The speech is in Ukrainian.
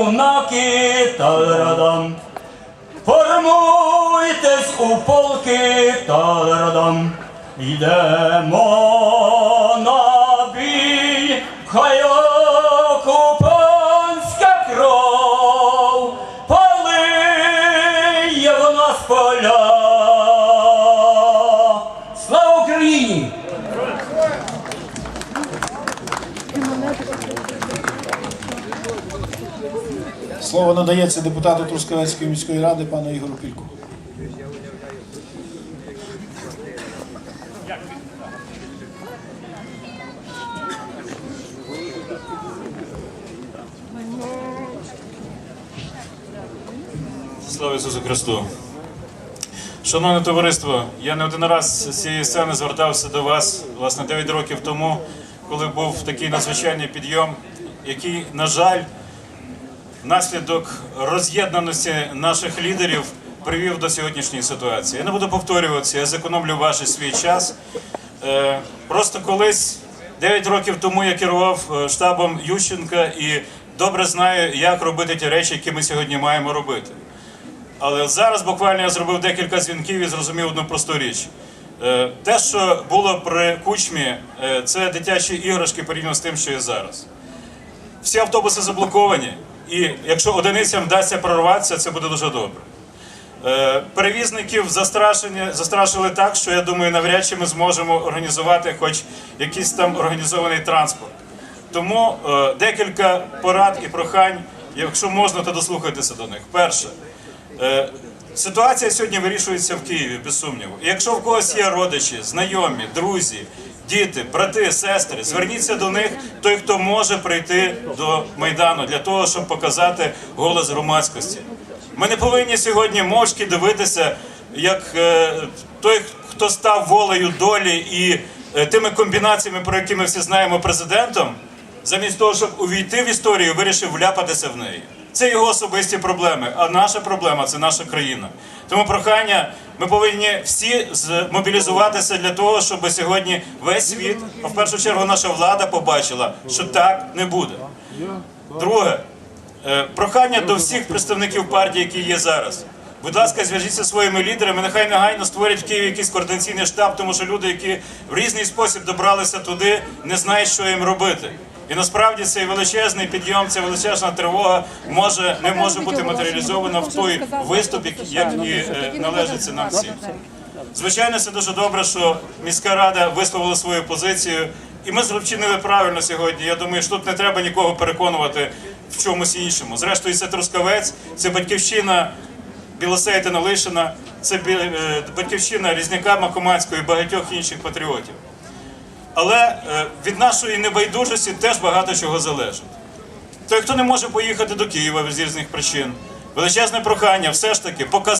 юнаки тарадам. Формуйтесь у полки тарадам. Йдемо на бій, хай окупантська кров палиє в нас поля. Слава Україні! Слово надається депутату Трускавецької міської ради пану Ігору Пільку. Слава Ісусу Христу! Шановне товариство, я не один раз з цієї сцени звертався до вас, власне, 9 років тому, коли був такий надзвичайний підйом, який, на жаль, внаслідок роз'єднаності наших лідерів привів до сьогоднішньої ситуації. Я не буду повторюватися, я зекономлю ваш свій час. Е, Просто колись 9 років тому я керував е, штабом Ющенка і добре знаю, як робити ті речі, які ми сьогодні маємо робити. Але зараз буквально я зробив декілька дзвінків і зрозумів одну просту річ. Е, Те, що було при кучмі, це дитячі іграшки порівняно з тим, що є зараз. Всі автобуси заблоковані, і якщо одиницям вдасться прорватися, це буде дуже добре. Е, Перевізників застрашили так, що я думаю, навряд чи ми зможемо організувати хоч якийсь там організований транспорт. Тому е, декілька порад і прохань, якщо можна, то дослухайтеся до них. Перше, е, ситуація сьогодні вирішується в Києві, без сумніву. І якщо в когось є родичі, знайомі, друзі, діти, брати, сестри, зверніться до них, той, хто може прийти до Майдану для того, щоб показати голос громадськості. Ми не повинні сьогодні мовчки дивитися, як е, той, хто став волею долі і е, тими комбінаціями, про які ми всі знаємо президентом, замість того, щоб увійти в історію, вирішив вляпатися в неї. Це його особисті проблеми. А наша проблема це наша країна. Тому прохання, ми повинні всі змобілізуватися для того, щоб сьогодні весь світ, а в першу чергу наша влада побачила, що так не буде. Друге, е, прохання до всіх представників партії, які є зараз. Будь ласка, зв'яжіться зі своїми лідерами. Нехай негайно створять в Києві якийсь координаційний штаб, тому що люди, які в різний спосіб добралися туди, не знають, що їм робити. І насправді цей величезний підйом, ця величезна тривога може не може бути матеріалізована в той виступ, як і е, належиться нам всім. Звичайно, це дуже добре, що міська рада висловила свою позицію, і ми вчинили правильно сьогодні. Я думаю, що тут не треба нікого переконувати в чомусь іншому. Зрештою, це Трускавець, це батьківщина Білосей та Налишина, це е, батьківщина Різняка Макомацького і багатьох інших патріотів. Але е, від нашої небайдужості теж багато чого залежить. Той, хто не може поїхати до Києва з різних причин, величезне прохання все ж таки показати.